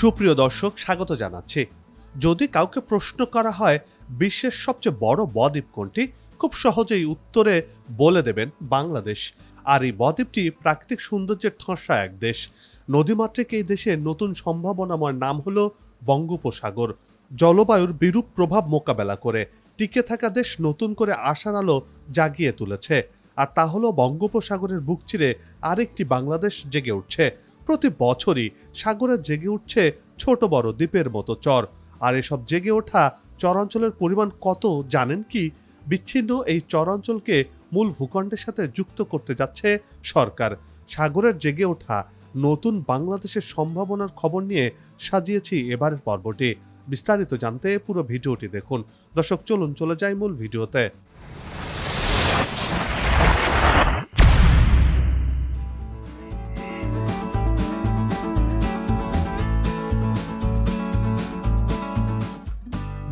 সুপ্রিয় দর্শক, স্বাগত জানাচ্ছি। যদি কাউকে প্রশ্ন করা হয়, বিশ্বের সবচেয়ে বড় বদ্বীপ কোনটি? খুব সহজেই উত্তরে বলে দেবেন বাংলাদেশ। আর এই বদ্বীপটি প্রাকৃতিক সৌন্দর্যের ঠাঁসা এক দেশ। নদীমাতৃক এই দেশের নতুন সম্ভাবনাময় নাম হলো বঙ্গোপসাগর। জলবায়ুর বিরূপ প্রভাব মোকাবেলা করে টিকে থাকা দেশ নতুন করে আশার আলো জাগিয়ে তুলেছে। আর তা হলো বঙ্গোপসাগরের বুক চিরে আরেকটি বাংলাদেশ জেগে উঠছে। প্রতি বছরই সাগরে জেগে উঠছে ছোট বড় দ্বীপের মতো চর। আর এসব জেগে ওঠা চরাঞ্চলের পরিমাণ কত জানেন কি? বিচ্ছিন্ন এই চরাঞ্চলকে মূল ভূখণ্ডের সাথে যুক্ত করতে যাচ্ছে সরকার। সাগরের জেগে ওঠা নতুন বাংলাদেশের সম্ভাবনার খবর নিয়ে সাজিয়েছি এবারের পর্বটি। বিস্তারিত জানতে পুরো ভিডিওটি দেখুন। দর্শক, চলুন চলে যাই মূল ভিডিওতে।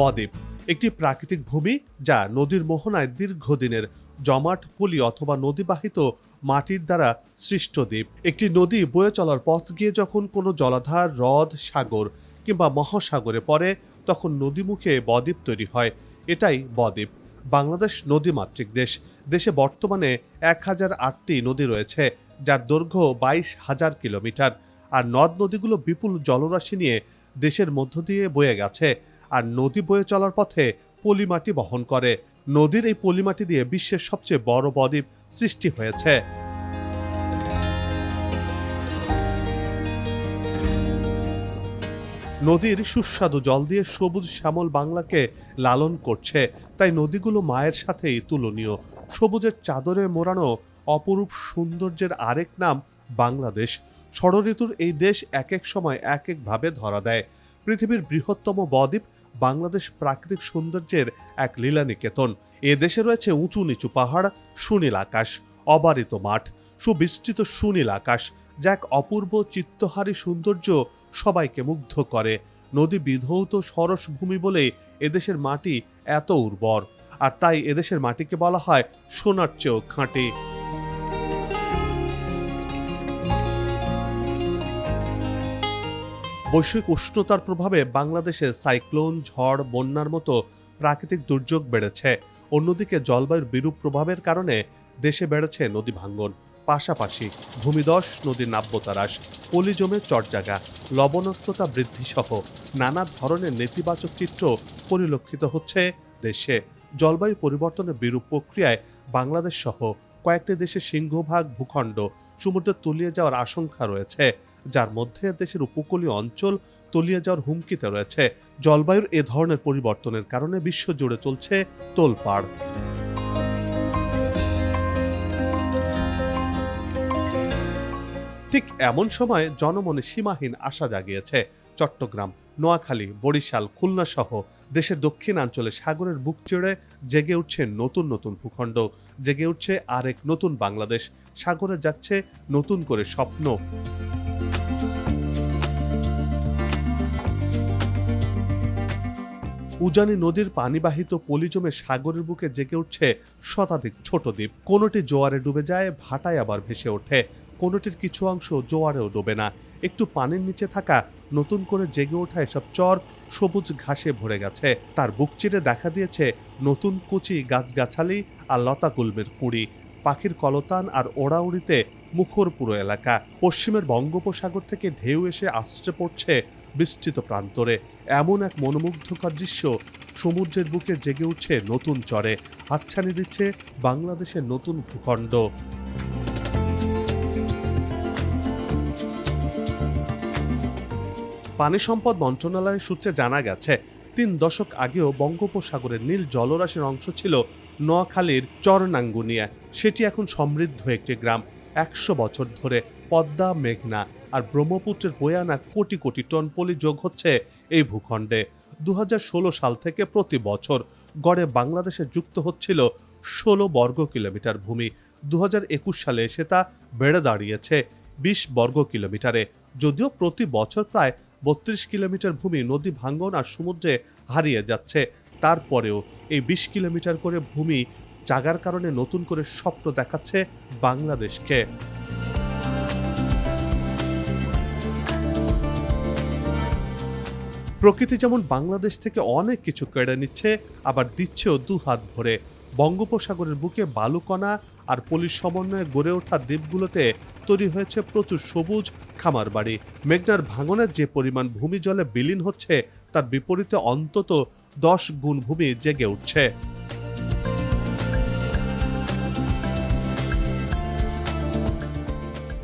বদ্বীপ একটি প্রাকৃতিক ভূমি যা নদীর মোহনায় দীর্ঘদিনের জমাট পলি অথবা নদীবাহিত মাটির দ্বারা সৃষ্ট দ্বীপ। একটি নদী বয়ে চলার পথ গিয়ে যখন কোনো জলাধার, হ্রদ, সাগর কিংবা মহাসাগরে পড়ে, তখন নদীমুখে বদ্বীপ তৈরি হয়। এটাই বদ্বীপ। বাংলাদেশ নদীমাতৃক দেশ। দেশে বর্তমানে এক হাজার আটটি নদী রয়েছে, যার দৈর্ঘ্য বাইশ হাজার কিলোমিটার। আর নদ নদীগুলো বিপুল জলরাশি নিয়ে দেশের মধ্য দিয়ে বয়ে গেছে। আর নদী বয়ে চলার পথে পলিমাটি বহন করে। নদীর এই পলিমাটি দিয়ে বিশ্বের সবচেয়ে বড় বদ্বীপ সৃষ্টি হয়েছে। নদীর সুস্বাদু জল দিয়ে সবুজ শ্যামল বাংলাকে লালন করছে। তাই নদীগুলো মায়ের সাথেই তুলনীয়। সবুজের চাদরে মোড়ানো অপরূপ সৌন্দর্যের আরেক নাম বাংলাদেশ। ষড়ঋতুর এই দেশ এক এক সময় এক একভাবে ধরা দেয়। পৃথিবীর বৃহত্তম বদ্বীপ বাংলাদেশ প্রাকৃতিক সৌন্দর্যের এক লীলানিকেতন এ দেশে রয়েছে উঁচু নিচু পাহাড়, সুনীল আকাশ, অবারিত মাঠ, সুবিস্তৃত সুনীল আকাশ, যা এক অপূর্ব চিত্তহারী সৌন্দর্য সবাইকে মুগ্ধ করে। নদী বিধৌত সরস ভূমি বলে এদেশের মাটি এত উর্বর। আর তাই এদেশের মাটিকে বলা হয় সোনার চেয়েও খাঁটি। বৈশ্বিক উষ্ণতার প্রভাবে বাংলাদেশে সাইক্লোন, ঝড়, বন্যার মতো প্রাকৃতিক দুর্যোগ বেড়েছে। অন্যদিকে জলবায়ুর বিরূপ প্রভাবের কারণে দেশে বেড়েছে নদী ভাঙ্গন। পাশাপাশি ভূমিদশ নদীর নাব্যতারাস পলি জমে চটজাগা লবণাক্ততা বৃদ্ধি সহ নানা ধরনের নেতিবাচক চিত্র পরিলক্ষিত হচ্ছে দেশে। জলবায়ু পরিবর্তনের বিরূপ প্রক্রিয়ায় বাংলাদেশ সহ কয়েকটি দেশের সিংহভাগ ভূখণ্ড সমুদ্রে তলিয়ে যাওয়ার আশঙ্কা রয়েছে। যার মধ্যে দেশের উপকূলীয় অঞ্চল তলিয়ে যাওয়ার হুমকিতে রয়েছে। জলবায়ুর এ ধরনের পরিবর্তনের কারণে বিশ্বজুড়ে চলছে তোলপাড়। ঠিক এমন সময় জনমনে সীমাহীন আশা জাগিয়েছে। চট্টগ্রাম, নোয়াখালী, বরিশাল, খুলনা সহ দেশের দক্ষিণাঞ্চলে সাগরের বুক চেড়ে জেগে উঠছে নতুন নতুন ভূখণ্ড, জেগে উঠছে আরেক নতুন বাংলাদেশ। সাগরে যাচ্ছে নতুন করে স্বপ্ন। উজানি নদীর পানিবাহিত পলিজমে সাগরের বুকে জেগে উঠছে শতাধিক ছোট দ্বীপ। কোনোটি জোয়ারে ডুবে যায়, ভাটায় আবার ভেসে ওঠে। কোনোটির কিছু অংশ জোয়ারেও ডোবে না। একটু পানির নিচে থাকা, নতুন করে জেগে ওঠা এসব চর সবুজ ঘাসে ভরে গেছে। তার বুক চিরে দেখা দিয়েছে নতুন কুচি গাছগাছালি আর লতা কুলমের কুড়ি। পাখির কলতান আর ওড়াউড়িতে মুখর পুরো এলাকা। পশ্চিমের বঙ্গোপসাগর থেকে ঢেউ এসে আশ্রে পড়ছে বিস্তৃত প্রান্তরে এমন এক মনোমুগ্ধকর দৃশ্য সমুদ্রের বুকে জেগে উঠছে নতুন চরে। হাতছানি দিচ্ছে বাংলাদেশের নতুন ভূখণ্ড। পানি সম্পদ মন্ত্রণালয়ের সূত্রে জানা গেছে, তিন দশক আগেও বঙ্গোপসাগরের নীল জলরাশির অংশ ছিল নোয়াখালীর চরনাঙ্গুনিয়া। সেটি এখন সমৃদ্ধ একটি গ্রাম। একশো বছর ধরে পদ্মা, মেঘনা আর ব্রহ্মপুত্রের বয়ে আনা কোটি কোটি টন পলি যোগ হচ্ছে এই ভূখণ্ডে। দু হাজার ষোলো সাল থেকে প্রতি বছর গড়ে বাংলাদেশে যুক্ত হচ্ছিল ষোলো বর্গ কিলোমিটার ভূমি। দু হাজার একুশ সালে এসে তা বেড়ে দাঁড়িয়েছে বিশ বর্গ কিলোমিটারে। যদিও প্রতি বছর প্রায় বত্রিশ কিলোমিটার ভূমি নদী ভাঙ্গন আর সমুদ্রে হারিয়ে যাচ্ছে, তারপরেও এই বিশ কিলোমিটার করে ভূমি জাগার কারণে নতুন করে স্বপ্ন দেখাচ্ছে বাংলাদেশকে। প্রকৃতি যেমন বাংলাদেশ থেকে অনেক কিছু কেড়ে নিচ্ছে, আবার দিচ্ছেও দু হাত ভরে। বঙ্গোপসাগরের বুকে বালুকণা আর পলির সমন্বয়ে গড়ে ওঠা দ্বীপগুলোতে তৈরি হয়েছে প্রচুর সবুজ খামার বাড়ি। মেঘনার ভাঙনের যে পরিমাণ ভূমি জলে বিলীন হচ্ছে, তার বিপরীতে অন্তত দশ গুণ ভূমি জেগে উঠছে।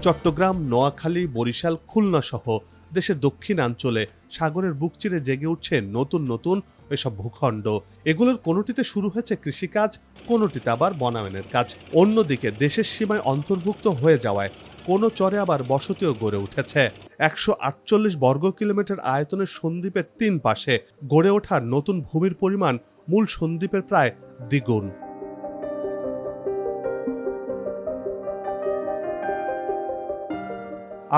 চট্টগ্রাম, নোয়াখালী, বরিশাল, খুলনা সহ দেশের দক্ষিণাঞ্চলে সাগরের বুক চিরে জেগে উঠছে নতুন নতুন এসব ভূখণ্ড। এগুলোর কোনোটিতে শুরু হয়েছে কৃষিকাজ, কোনোটিতে আবার বনায়নের কাজ। অন্যদিকে দেশের সীমায় অন্তর্ভুক্ত হয়ে যাওয়ায় কোনো চরে আবার বসতিও গড়ে উঠেছে। একশো আটচল্লিশ বর্গ কিলোমিটার আয়তনের সন্দ্বীপের তিন পাশে গড়ে ওঠা নতুন ভূমির পরিমাণ মূল সন্দ্বীপের প্রায় দ্বিগুণ।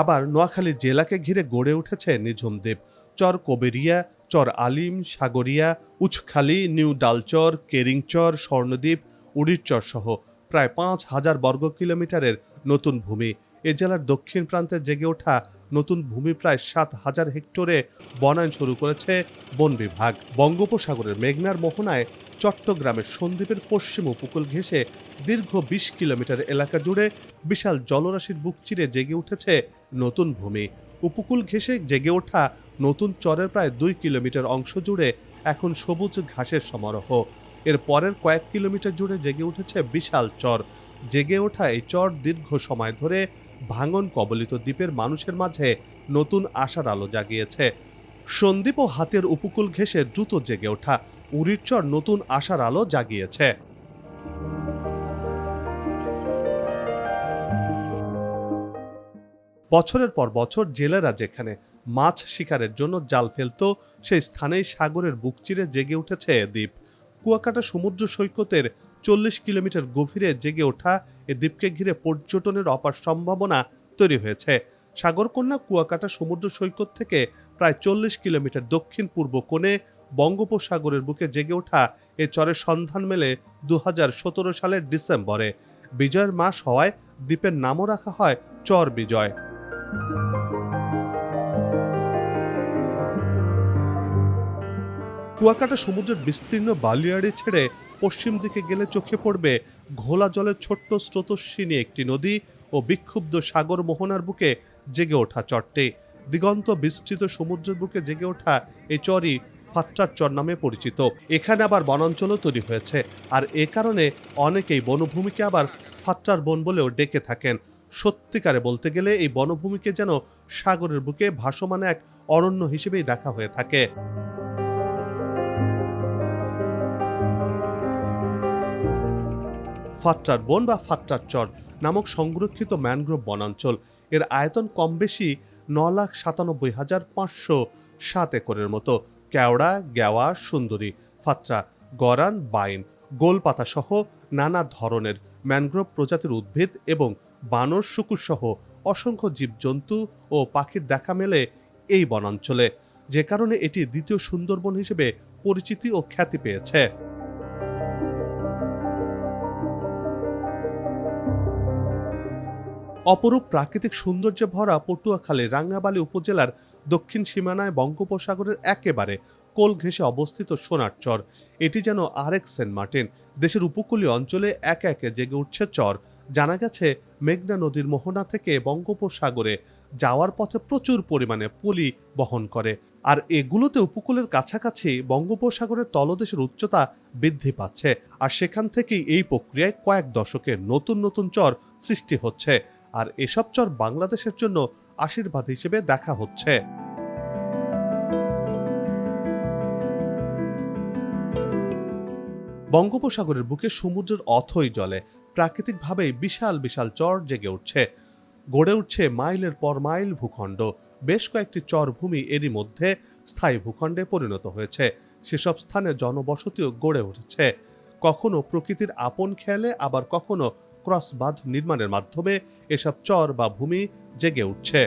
আবার নোয়াখালী জেলাকে ঘিরে গড়ে উঠেছে নিঝুম দ্বীপ। চর কবেরিয়া, চর আলিম, সাগরিয়া, উছখালী, নিউ ডালচর, কেরিংচর, স্বর্ণদ্বীপ উড়িরচর সহ প্রায় পাঁচ হাজার বর্গ কিলোমিটারের নতুন ভূমি। এ জেলার দক্ষিণ প্রান্তে জেগে ওঠা নতুন ভূমি প্রায় সাত হাজার হেক্টরে বনায়ন শুরু করেছে বন বিভাগ। বঙ্গোপসাগরের মেঘনার মোহনায় চট্টগ্রামের সন্দ্বীপের পশ্চিম উপকূল ঘেঁষে দীর্ঘ বিশ কিলোমিটার এলাকা জুড়ে বিশাল জলরাশির বুক চিরে জেগে উঠেছে নতুন ভূমি। উপকূল ঘেঁষে জেগে ওঠা নতুন চরের প্রায় দুই কিলোমিটার অংশ জুড়ে এখন সবুজ ঘাসের সমারোহ। এর পরের কয়েক কিলোমিটার জুড়ে জেগে উঠেছে বিশাল চর। জেগে ওঠা এই চর দীর্ঘ সময় ধরে ভাঙন কবলিত দ্বীপের মানুষের মাঝে নতুন আশার আলো জাগিয়েছে। সন্দ্বীপ ও হাতের উপকূল ঘেঁষে দ্রুত জেগে ওঠা উড়ির চর নতুন আশার আলো জাগিয়েছে। বছরের পর বছর জেলেরা যেখানে মাছ শিকারের জন্য জাল ফেলতো, সেই স্থানেই সাগরের বুক চিরে জেগে উঠেছে দ্বীপ। কুয়াকাটা সমুদ্র সৈকতের চল্লিশ কিলোমিটার গভীরে জেগে ওঠা এ দ্বীপকে ঘিরে পর্যটনের অপার সম্ভাবনা তৈরি হয়েছে। সাগরকন্যা কুয়াকাটা সমুদ্র সৈকত থেকে প্রায় চল্লিশ কিলোমিটার দক্ষিণ পূর্ব কোণে বঙ্গোপসাগরের বুকে জেগে ওঠা এ চরের সন্ধান মেলে দু হাজার সতেরো সালের ডিসেম্বরে। বিজয়ের মাস হওয়ায় দ্বীপের নামও রাখা হয় চর বিজয়। কুয়াকাটা সমুদ্রের বিস্তীর্ণ বালিয়াড়ি ছেড়ে পশ্চিম দিকে গেলে চোখে পড়বে ঘোলা জলের ছোট্ট স্রোতস্বিনী একটি নদী ও বিক্ষুব্ধ সাগর মোহনার বুকে জেগে ওঠা চরটি। দিগন্ত বিস্তৃত সমুদ্রের বুকে জেগে ওঠা এই চরই ফাট্টার চর নামে পরিচিত। এখানে আবার বনাঞ্চলও তৈরি হয়েছে আর এ কারণে অনেকেই বনভূমিকে আবার ফাট্টার বন বলেও ডেকে থাকেন। সত্যিকারে বলতে গেলে এই বনভূমিকে যেন সাগরের বুকে ভাসমান এক অরণ্য হিসেবেই দেখা হয়ে থাকে। ফাট্টার বন বা ফাট্টার চর নামক সংরক্ষিত ম্যানগ্রোভ বনাঞ্চল। এর আয়তন কম বেশি ন লাখ সাতানব্বই হাজার পাঁচশো সাত একরের মতো। কেওড়া গেওয়া সুন্দরী ফাত্রা গরান, বাইন গোলপাতা সহ নানা ধরনের ম্যানগ্রোভ প্রজাতির উদ্ভিদ এবং বানর শুকুর সহ অসংখ্য জীবজন্তু ও পাখির দেখা মেলে এই বনাঞ্চলে। যে কারণে এটি দ্বিতীয় সুন্দরবন হিসেবে পরিচিতি ও খ্যাতি পেয়েছে। অপরূপ প্রাকৃতিক সৌন্দর্যে ভরা পটুয়াখালী রাঙ্গাবালী উপজেলার দক্ষিণ সীমানায় বঙ্গোপসাগরের একেবারে কোল ঘেঁষে অবস্থিত সোনার চর। এটি যেন আরেক সেন্ট মার্টিন। দেশের উপকূলীয় অঞ্চলে একে একে জেগে উঠছে চর। জানা গেছে, মেঘনা নদীর মোহনা থেকে বঙ্গোপসাগরে যাওয়ার পথে প্রচুর পরিমাণে পলি বহন করে। আর এগুলোতে উপকূলের কাছাকাছি বঙ্গোপসাগরের তলদেশের উচ্চতা বৃদ্ধি পাচ্ছে। আর সেখান থেকেই এই প্রক্রিয়ায় কয়েক দশকে নতুন নতুন চর সৃষ্টি হচ্ছে। আর এসব চর বাংলাদেশের জন্য আশীর্বাদ হিসেবে দেখা হচ্ছে। বঙ্গোপসাগরের বুকে সমুদ্রের অথই জলে প্রাকৃতিকভাবেই বিশাল বিশাল চর জেগে উঠছে। গড়ে উঠছে মাইলের পর মাইল ভূখণ্ড। বেশ কয়েকটি চরভূমি এরই মধ্যে স্থায়ী ভূখণ্ডে পরিণত হয়েছে। সেসব স্থানে জনবসতিও গড়ে উঠেছে। কখনো প্রকৃতির আপন খেয়ালে, আবার কখনো ক্রস বাঁধ নির্মাণের মাধ্যমে এসব চর বা ভূমি জেগে উঠছে।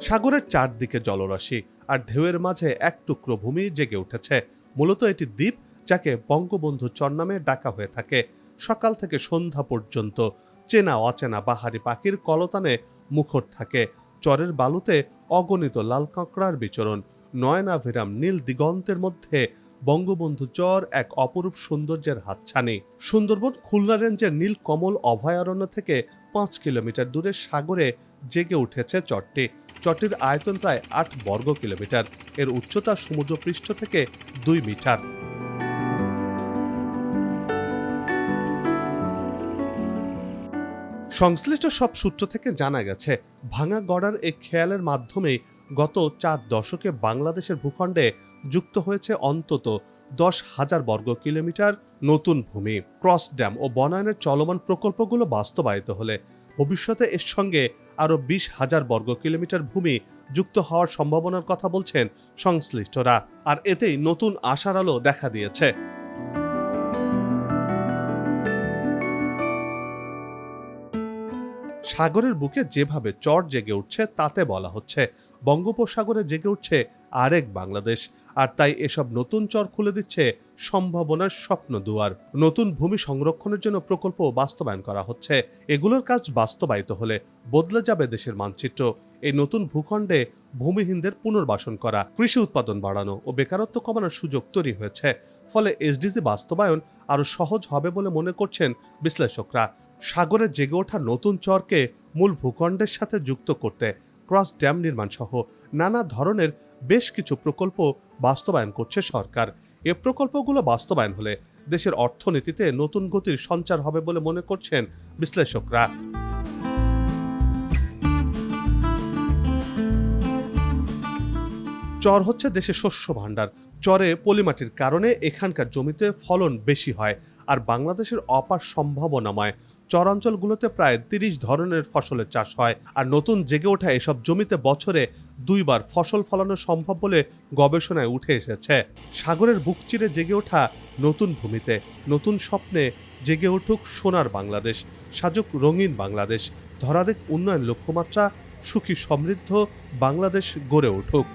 সাগরের চারদিকে জলরাশি আর ঢেউয়ের মাঝে এক টুকরো ভূমি জেগে উঠেছে। মূলত এটি দ্বীপ, যাকে বঙ্গবন্ধু চর নামে ডাকা হয়ে থাকে। সকাল থেকে সন্ধ্যা পর্যন্ত চেনা অচেনা বাহারি পাখির কলতানে মুখর থাকে। চরের বালুতে অগণিত লাল কাঁকড়ার বিচরণ নয়নাভিরাম নীল দিগন্তের মধ্যে বঙ্গবন্ধু চর এক অপরূপ সৌন্দর্যের হাতছানি। সুন্দরবন খুলনা রেঞ্জের নীল কমল অভয়ারণ্য থেকে পাঁচ কিলোমিটার দূরে সাগরে জেগে উঠেছে চরটি। চরটির আয়তন প্রায় আট বর্গ কিলোমিটার। এর উচ্চতা সমুদ্রপৃষ্ঠ থেকে দুই মিটার। সংশ্লিষ্ট সব সূত্র থেকে জানা গেছে, ভাঙা গড়ার এই খেয়ালের মাধ্যমে গত চার দশকে বাংলাদেশের ভূখণ্ডে যুক্ত হয়েছে অন্তত দশ হাজার বর্গ কিলোমিটার নতুন ভূমি। ক্রস ড্যাম ও বনায়নের চলমান প্রকল্পগুলো বাস্তবায়িত হলে ভবিষ্যতে এর সঙ্গে আরও বিশ হাজার বর্গ কিলোমিটার ভূমি যুক্ত হওয়ার সম্ভাবনার কথা বলছেন সংশ্লিষ্টরা। আর এতেই নতুন আশার আলো দেখা দিয়েছে। সাগরের বুকে যেভাবে চর জেগে উঠছে তাতে বলা হচ্ছে বঙ্গোপসাগরে জেগে উঠছে আরেক বাংলাদেশ। আর তাই এসব নতুন চর খুলে দিচ্ছে সম্ভাবনার স্বপ্ন দুয়ার। নতুন ভূমি সংরক্ষণের জন্য প্রকল্প বাস্তবায়ন করা হচ্ছে। এগুলোর কাজ বাস্তবায়িত হলে বদলে যাবে দেশের মানচিত্র। এই নতুন ভূখণ্ডে ভূমিহীনদের পুনর্বাসন করা, কৃষি উৎপাদন বাড়ানো ও বেকারত্ব কমানোর সুযোগ তৈরি হয়েছে। ফলে এসডিজি বাস্তবায়ন আরও সহজ হবে বলে মনে করছেন বিশ্লেষকরা। সাগরে জেগে ওঠা নতুন চরকে মূল ভূখণ্ডের সাথে যুক্ত করতে ক্রস ড্যাম নির্মাণ সহ নানা ধরনের বেশ কিছু প্রকল্প বাস্তবায়ন করছে সরকার। এ প্রকল্পগুলো বাস্তবায়ন হলে দেশের অর্থনীতিতে নতুন গতির সঞ্চার হবে বলে মনে করছেন বিশ্লেষকরা। চর হচ্ছে দেশের শস্য ভাণ্ডার। চরে পলিমাটির কারণে এখানকার জমিতে ফলন বেশি হয় আর বাংলাদেশের অপার সম্ভাবনাময় চরাঞ্চলগুলোতে প্রায় তিরিশ ধরনের ফসলের চাষ হয়। আর নতুন জেগে ওঠা এসব জমিতে বছরে দুইবার ফসল ফলানো সম্ভব বলে গবেষণায় উঠে এসেছে। সাগরের বুক চিরে জেগে ওঠা নতুন ভূমিতে নতুন স্বপ্নে জেগে উঠুক সোনার বাংলাদেশ, সাজুক রঙিন বাংলাদেশ ধরাদেক উন্নয়ন লক্ষ্যমাত্রা, সুখী সমৃদ্ধ বাংলাদেশ গড়ে উঠুক।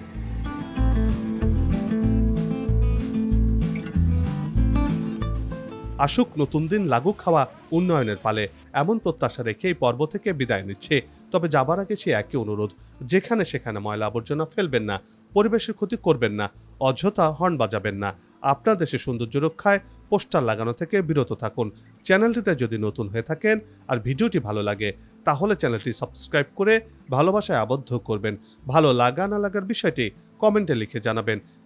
আসুক, নতুন দিন লাগুক খাওয়া উন্নয়নের পালে। এমন প্রত্যাশা রেখে এই পর্ব থেকে বিদায় নিচ্ছে। তবে যাবার আগে সে একই অনুরোধ, যেখানে সেখানে ময়লা আবর্জনা ফেলবেন না, পরিবেশের ক্ষতি করবেন না, অযথা হর্ন বাজাবেন না। আপনার দেশের সৌন্দর্য রক্ষায় পোস্টার লাগানো থেকে বিরত থাকুন। চ্যানেলটিতে যদি নতুন হয়ে থাকেন আর ভিডিওটি ভালো লাগে, তাহলে চ্যানেলটি সাবস্ক্রাইব করে ভালোবাসায় আবদ্ধ করবেন। ভালো লাগা না লাগার বিষয়টি কমেন্টে লিখে জানাবেন।